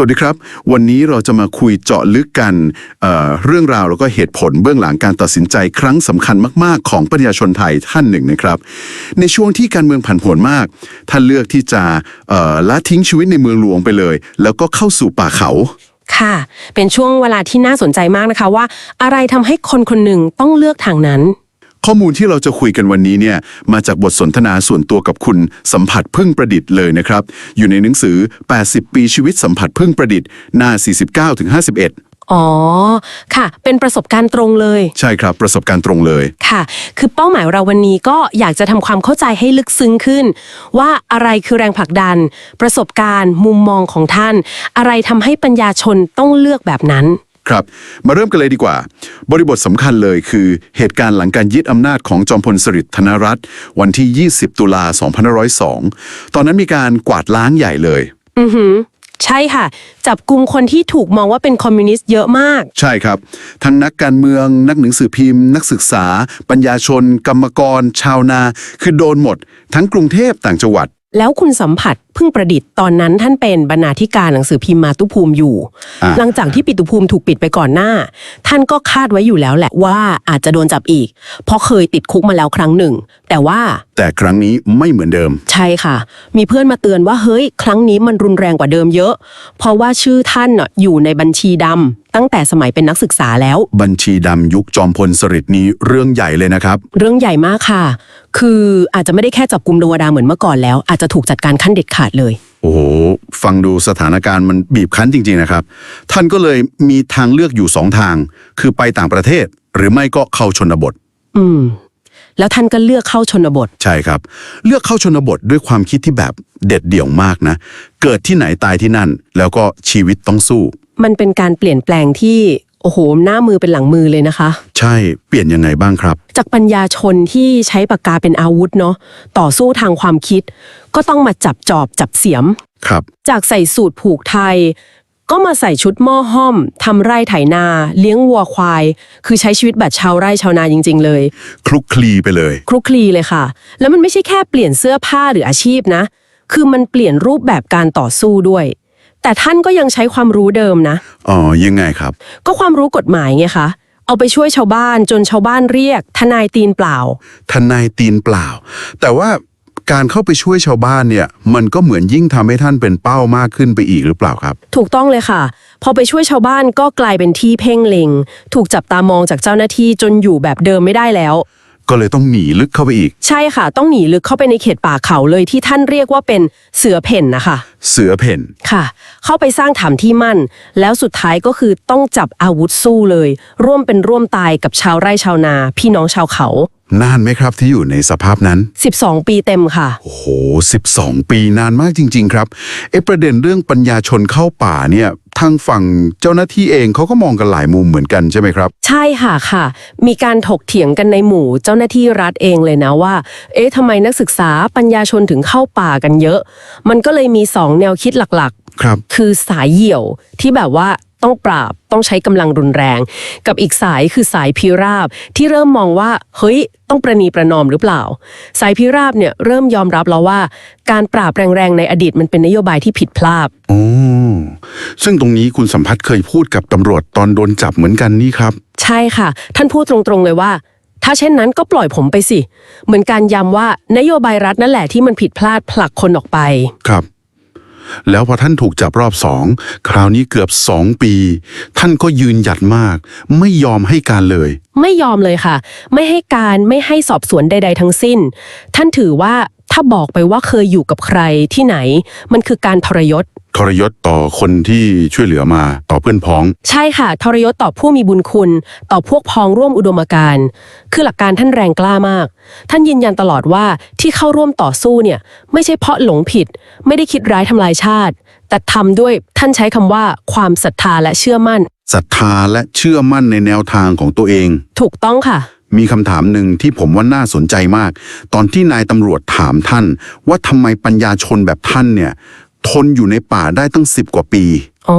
วัสดีครับ วันนี้เราจะมาคุยเจาะลึกกันเเรื่องราวแล้วก็เหตุผลเบื้องหลังการตัดสินใจครั้งสำคัญมาก ๆ ของประชาชนไทยท่านหนึ่งนะครับ ในช่วงที่การเมืองผันผวนมาก ท่านเลือกที่จะละทิ้งชีวิตในเมืองหลวงไปเลย แล้วก็เข้าสู่ป่าเขาค่ะ เป็นช่วงเวลาที่น่าสนใจมากนะคะว่า อะไรทำให้คนคนหนึ่งต้องเลือกทางนั้น ข้อมูลที่เราจะคุยกันวันนี้เนี่ยมาจากบทสนทนาส่วนตัวกับคุณสัมผัสพึ่งประดิษฐ์เลยนะครับ อยู่ในหนังสือ 80 ปีชีวิตสัมผัสพึ่งประดิษฐ์หน้า 49-51อ๋อ ค่ะ เป็นประสบการณ์ตรงเลย ใช่ครับ ประสบการณ์ตรงเลย ค่ะ คือเป้าหมายเราวันนี้ก็อยากจะทำความเข้าใจให้ลึกซึ้งขึ้น ว่าอะไรคือแรงผลักดัน ประสบการณ์ มุมมองของท่าน อะไรทำให้ปัญญาชนต้องเลือกแบบนั้น ครับ มาเริ่มกันเลยดีกว่า บริบทสำคัญเลยคือเหตุการณ์หลังการยึดอำนาจของจอมพลสฤษดิ์ธนรัตน์วันที่ 20 ตุลา2502 ตอนนั้นมีการกวาดล้างใหญ่เลย อือหือ ใช่ค่ะ จับกลุ่มคนที่ถูกมองว่าเป็นคอมมิวนิสต์เยอะมาก ใช่ครับ ทั้งนักการเมือง นักหนังสือพิมพ์ นักศึกษา ปัญญาชน กรรมกร ชาวนา คือโดนหมด ทั้งกรุงเทพต่างจังหวัด แล้วคุณสัมผัส พึ่งประดิษฐ์ตอนนั้นท่านเป็นบรรณาธิการหนังสือพิมพ์มาตุภูมิอยู่ อะหลังจากที่ปิตุภูมิถูกปิดไปก่อนหน้า ท่านก็คาดไว้อยู่แล้วแหละว่าอาจจะโดนจับอีก เพราะเคยติดคุกมาแล้วครั้งหนึ่ง แต่ว่า แต่ครั้งนี้ไม่เหมือนเดิม ใช่ค่ะ มีเพื่อนมาเตือนว่าเฮ้ย ครั้งนี้มันรุนแรงกว่าเดิมเยอะ เพราะว่าชื่อท่านน่ะอยู่ในบัญชีดำตั้งแต่สมัยเป็นนักศึกษาแล้ว บัญชีดำยุคจอมพลสฤษดิ์นี้เรื่องใหญ่เลยนะครับ เรื่องใหญ่มากค่ะ คืออาจจะไม่ได้แค่จับกลุ่มดวงดาเหมือนเมื่อก่อนแล้ว อาจจะถูกจัดการขั้นเด็ดขาดเลย โอ้โห ฟังดูสถานการณ์มันบีบคั้นจริง ๆ นะครับ ท่านก็เลยมีทางเลือกอยู่สองทาง คือไปต่างประเทศ หรือไม่ก็เข้าชนบท อืม แล้วท่านก็เลือกเข้าชนบท ใช่ครับ เลือกเข้าชนบทด้วยความคิดที่แบบเด็ดเดี่ยวมากนะ เกิดที่ไหนตายที่นั่น แล้วก็ชีวิตต้องสู้ มันเป็นการเปลี่ยนแปลงที่ โอ้โห หน้ามือเป็นหลังมือเลยนะคะ ใช่เปลี่ยนยังไงบ้างครับ จากปัญญาชนที่ใช้ปากกาเป็นอาวุธเนาะต่อสู้ทางความคิด ก็ต้องมาจับจอบจับเสียม ครับ จากใส่สูตรผูกไทย ก็มาใส่ชุดหม้อห้อมทำไร่ไถนา เลี้ยงวัวควาย คือใช้ชีวิตแบบชาวไร่ชาวนาจริง ๆ เลย คลุกคลีไปเลย คลุกคลีเลยค่ะ แล้วมันไม่ใช่แค่เปลี่ยนเสื้อผ้าหรืออาชีพนะ คือมันเปลี่ยนรูปแบบการต่อสู้ด้วย แต่ท่านก็ยังใช้ความรู้เดิมนะ อ๋อ ยังไงครับ ก็ความรู้กฎหมายไงคะ เอาไปช่วยชาวบ้านจนชาวบ้านเรียก ทนายตีนเปล่า ทนายตีนเปล่า แต่ว่าการเข้าไปช่วยชาวบ้านเนี่ย มันก็เหมือนยิ่งทำให้ท่านเป็นเป้ามากขึ้นไปอีกหรือเปล่าครับ ถูกต้องเลยค่ะ พอไปช่วยชาวบ้านก็กลายเป็นที่เพ่งเล็ง ถูกจับตามองจากเจ้าหน้าที่จนอยู่แบบเดิมไม่ได้แล้ว ก็เลยต้องหนีลึกเข้าไปอีก ใช่ค่ะ ต้องหนีลึกเข้าไปในเขตป่าเขาเลยที่ท่านเรียกว่าเป็นเสือเพ่นนะคะ เสือเพ่นค่ะ เข้าไปสร้างฐานที่มั่น แล้วสุดท้ายก็คือต้องจับอาวุธสู้เลย ร่วมเป็นร่วมตายกับชาวไร่ชาวนา พี่น้องชาวเขา นานไหมครับที่อยู่ในสภาพนั้น 12 ปีเต็มค่ะ โอ้โห 12 ปีนานมากจริง ๆ ครับเอะประเด็นเรื่องปัญญาชนเข้าป่าเนี่ย ทางฝั่งเจ้าหน้าที่เองเขาก็มองกันหลายมุมเหมือนกันใช่ไหมครับ ใช่ค่ะค่ะ มีการถกเถียงกันในหมู่เจ้าหน้าที่รัฐเองเลยนะว่า เอ๊ะทำไมนักศึกษาปัญญาชนถึงเข้าป่ากันเยอะ มันก็เลยมีสองแนวคิดหลักครับๆคือสายเหี่ยวที่แบบว่า ต้องปราบ ต้องใช้กำลังรุนแรง กับอีกสายคือสายพิราบที่เริ่มมองว่าเฮ้ยต้องประนีประนอมหรือเปล่า สายพิราบเนี่ยเริ่มยอมรับแล้วว่า การปราบแรงๆในอดีตมันเป็นนโยบายที่ผิดพลาดโอ้ซึ่งตรงนี้คุณสัมพัทธ์เคยพูดกับตำรวจตอนโดนจับเหมือนกันนี่ครับ ใช่ค่ะ ท่านพูดตรงๆเลยว่า ถ้าเช่นนั้นก็ปล่อยผมไปสิ เหมือนการย้ำว่านโยบายรัฐนั่นแหละที่มันผิดพลาดผลักคนออกไป ครับ แล้วพอท่านถูกจับรอบสอง คราวนี้เกือบสองปี ท่านก็ยืนหยัดมาก ไม่ยอมให้การเลย ไม่ยอมเลยค่ะ ไม่ให้การไม่ให้สอบสวนใด ๆ ทั้งสิ้น ท่านถือว่าถ้าบอกไปว่าเคยอยู่กับใครที่ไหน มันคือการทรยศ ทรยศต่อคนที่ช่วยเหลือมาต่อเพื่อนพ้อง ใช่ค่ะ ทรยศต่อผู้มีบุญคุณ ต่อพวกพ้องร่วมอุดมการณ์ คือหลักการท่านแรงกล้ามาก ท่านยืนยันตลอดว่าที่เข้าร่วมต่อสู้เนี่ย ไม่ใช่เพราะหลงผิด ไม่ได้คิดร้ายทำลายชาติ แต่ทำด้วยท่านใช้คำว่าความศรัทธาและเชื่อมั่น ศรัทธาและเชื่อมั่นในแนวทางของตัวเอง ถูกต้องค่ะ มีคำถามหนึ่งที่ผมว่าน่าสนใจมาก ตอนที่นายตำรวจถามท่าน ว่าทำไมปัญญาชนแบบท่านเนี่ย ทนอยู่ในป่าได้ตั้งสิบกว่าปี อ๋อ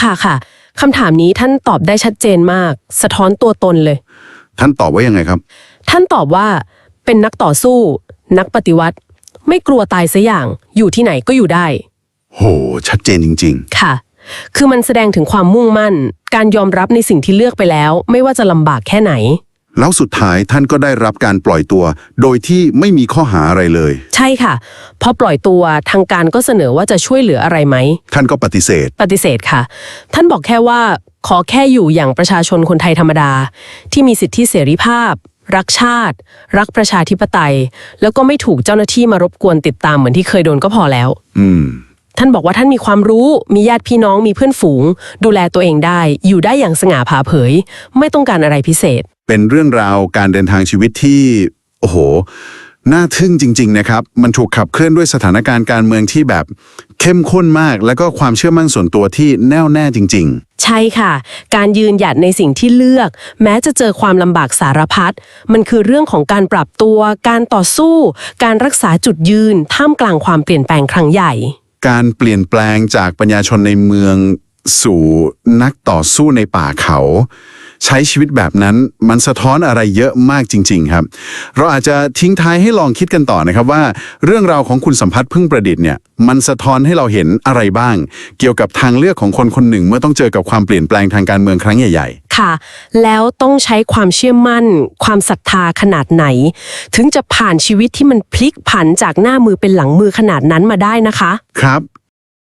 ค่ะค่ะคำถามนี้ท่านตอบได้ชัดเจนมาก สะท้อนตัวตนเลย ท่านตอบว่ายังไงครับ ท่านตอบว่าเป็นนักต่อสู้ นักปฏิวัติ ไม่กลัวตายสัอย่าง อยู่ที่ไหนก็อยู่ได้ โห ชัดเจนจริงค่ะ คือมันแสดงถึงความมุ่งมั่น การยอมรับในสิ่งที่เลือกไปแล้ว ไม่ว่าจะลำบากแค่ไหน แล้วสุดท้ายท่านก็ได้รับการปล่อยตัว โดยที่ไม่มีข้อหาอะไรเลย ใช่ค่ะพอปล่อยตัวทางการก็เสนอว่าจะช่วยเหลืออะไรไหม ท่านก็ปฏิเสธ ปฏิเสธค่ะ ท่านบอกแค่ว่าขอแค่อยู่อย่างประชาชนคนไทยธรรมดา ที่มีสิทธิเสรีภาพ รักชาติ รักประชาธิปไตย แล้วก็ไม่ถูกเจ้าหน้าที่มารบกวนติดตามเหมือนที่เคยโดนก็พอแล้ว อืม ท่านบอกว่าท่านมีความรู้ มีญาติพี่น้องมีเพื่อนฝูง ดูแลตัวเองได้ อยู่ได้อย่างสง่าผ่าเผย ไม่ต้องการอะไรพิเศษ เป็นเรื่องราวการเดินทางชีวิตที่โอ้โหน่าทึ่งจริง ๆ นะครับ มันถูกขับเคลื่อนด้วยสถานการณ์การเมืองที่แบบเข้มข้นมาก แล้วก็ความเชื่อมั่นส่วนตัวที่แน่วแน่จริงใช่ค่ะ การยืนหยัดในสิ่งที่เลือก แม้จะเจอความลำบากสารพัด มันคือเรื่องของการปรับตัว การต่อสู้ การรักษาจุดยืน ท่ามกลางความเปลี่ยนแปลงครั้งใหญ่ๆการเปลี่ยนแปลงจากปัญญาชนในเมือง สู่นักต่อสู้ในป่าเขา ใช้ชีวิตแบบนั้นมันสะท้อนอะไรเยอะมากจริง ๆ ครับ เราอาจจะทิ้งท้ายให้ลองคิดกันต่อนะครับว่า เรื่องราวของคุณสัมพัทธ์พึ่งประดิษฐ์เนี่ยมันสะท้อนให้เราเห็นอะไรบ้าง เกี่ยวกับทางเลือกของคนคนหนึ่ง เมื่อต้องเจอกับความเปลี่ยนแปลงทางการเมืองครั้งใหญ่ ๆ ค่ะ แล้วต้องใช้ความเชื่อมั่น ความศรัทธาขนาดไหน ถึงจะผ่านชีวิตที่มันพลิกผันจากหน้ามือเป็นหลังมือขนาดนั้นมาได้นะคะ ครับ